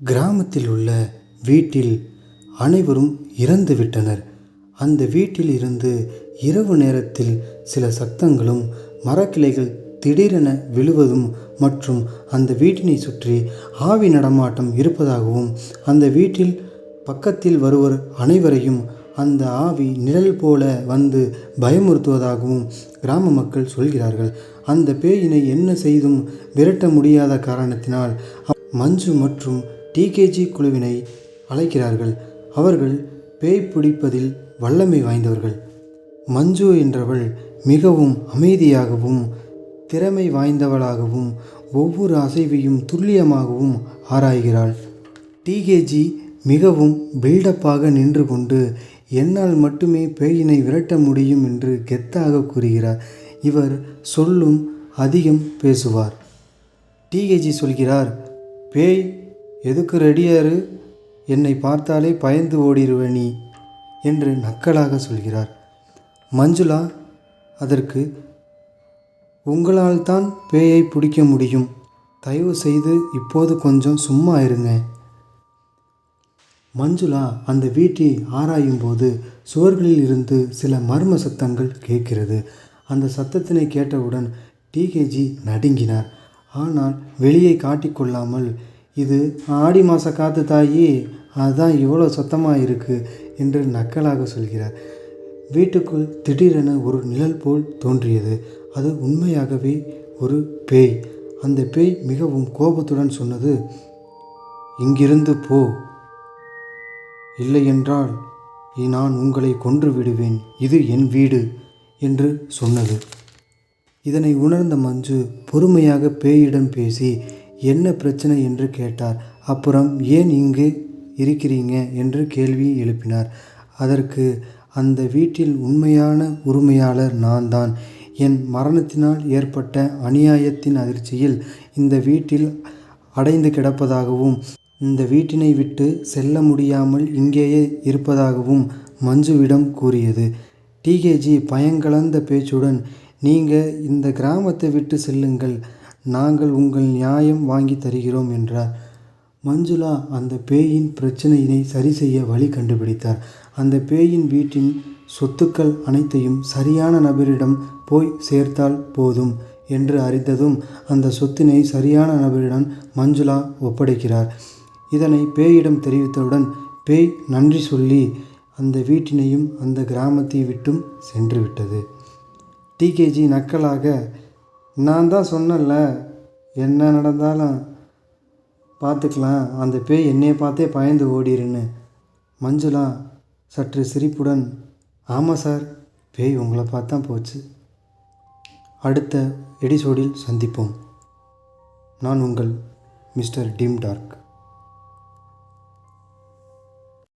கிராமத்தில் உள்ள வீட்டில் அனைவரும் இறந்து விட்டனர் அந்த வீட்டில் இருந்து இரவு நேரத்தில் சில சத்தங்களும் மரக்கிளைகள் திடீரென விழுவதும் மற்றும் அந்த வீட்டினை சுற்றி ஆவி நடமாட்டம் இருப்பதாகவும் அந்த வீட்டில் பக்கத்தில் வருவர் அனைவரையும் அந்த ஆவி நிழல் போல வந்து பயமுறுத்துவதாகவும் கிராம மக்கள் சொல்கிறார்கள். அந்த பேயினை என்ன செய்தும் விரட்ட முடியாத காரணத்தினால் மஞ்சு மற்றும் டிகேஜி குழுவினை அழைக்கிறார்கள். அவர்கள் பேய் பிடிப்பதில் வல்லமை வாய்ந்தவர்கள். மஞ்சு என்றவள் மிகவும் அமைதியாகவும் திறமை வாய்ந்தவளாகவும் ஒவ்வொரு அசைவையும் துல்லியமாகவும் ஆராய்கிறாள். டிகேஜி மிகவும் பில்டப்பாக நின்று கொண்டு என்னால் மட்டுமே பேயினை விரட்ட முடியும் என்று கெத்தாக கூறுகிறார். இவர் சொல்லும் அதிகம் பேசுவார். டிகேஜி சொல்கிறார் பேய் எதுக்கு ரெடியாரு என்னை பார்த்தாலே பயந்து ஓடிடுவ நீ என்று நக்கலாக சொல்கிறார். மஞ்சுளா அதற்கு உங்களால் தான் பேயை பிடிக்க முடியும். தயவு செய்து இப்போது கொஞ்சம் சும்மா இருங்க. மஞ்சுளா அந்த வீட்டை ஆராயும் போது சுவர்களில் இருந்து சில மர்ம சத்தங்கள் கேட்கிறது. அந்த சத்தத்தினை கேட்டவுடன் டிகேஜி நடுங்கினார். ஆனால் வெளியே காட்டிக்கொள்ளாமல் இது ஆடி மாத காத்து தாயி அதுதான் இவ்வளோ சத்தமாக இருக்குது என்று நக்கலாக சொல்கிறார். வீட்டுக்குள் திடீரென ஒரு நிழல் போல் தோன்றியது. அது உண்மையாகவே ஒரு பேய். அந்த பேய் மிகவும் கோபத்துடன் சொன்னது இங்கிருந்து போ. இல்லையென்றால் நான் உங்களை கொன்று விடுவேன். இது என் வீடு என்று சொன்னது. இதனை உணர்ந்த மஞ்சு பொறுமையாக பேயிடம் பேசி என்ன பிரச்சனை என்று கேட்டார். அப்புறம் ஏன் இங்கு இருக்கிறீங்க? என்று கேள்வி எழுப்பினார். அதற்கு அந்த வீட்டில் உண்மையான உரிமையாளர் நான் தான் என் மரணத்தினால் ஏற்பட்ட அநியாயத்தின் அதிர்ச்சியில் இந்த வீட்டில் அடைந்து கிடப்பதாகவும் இந்த வீட்டினை விட்டு செல்ல முடியாமல் இங்கேயே இருப்பதாகவும் மஞ்சுவிடம் கூறியது. டிகேஜி பயங்கலந்த பேச்சுடன் நீங்கள் இந்த கிராமத்தை விட்டு செல்லுங்கள். நாங்கள் உங்கள் நியாயம் வாங்கி தருகிறோம் என்றார். மஞ்சுளா அந்த பேயின் பிரச்சனையினை சரி செய்ய வழி கண்டுபிடித்தார். அந்த பேயின் வீட்டின் சொத்துக்கள் அனைத்தையும் சரியான நபரிடம் போய் சேர்த்தால் போதும் என்று அறிந்ததும் அந்த சொத்தினை சரியான நபரிடம் மஞ்சுளா ஒப்படைக்கிறார். இதனை பேயிடம் தெரிவித்தவுடன் பேய் நன்றி சொல்லி அந்த வீட்டினையும் அந்த கிராமத்தை விட்டும் சென்று விட்டது. டிகேஜி நக்கலாக நான் தான் சொன்னல என்ன நடந்தாலும் பார்த்துக்கலாம். அந்த பேய் என்னையை பார்த்தே பயந்து ஓடிருன்னு. மஞ்சுளா சற்று சிரிப்புடன் ஆமாம் சார் பேய் உங்களை பார்த்தா போச்சு. அடுத்த எபிசோடில் சந்திப்போம். நான் உங்கள் மிஸ்டர் டீம் டார்க்.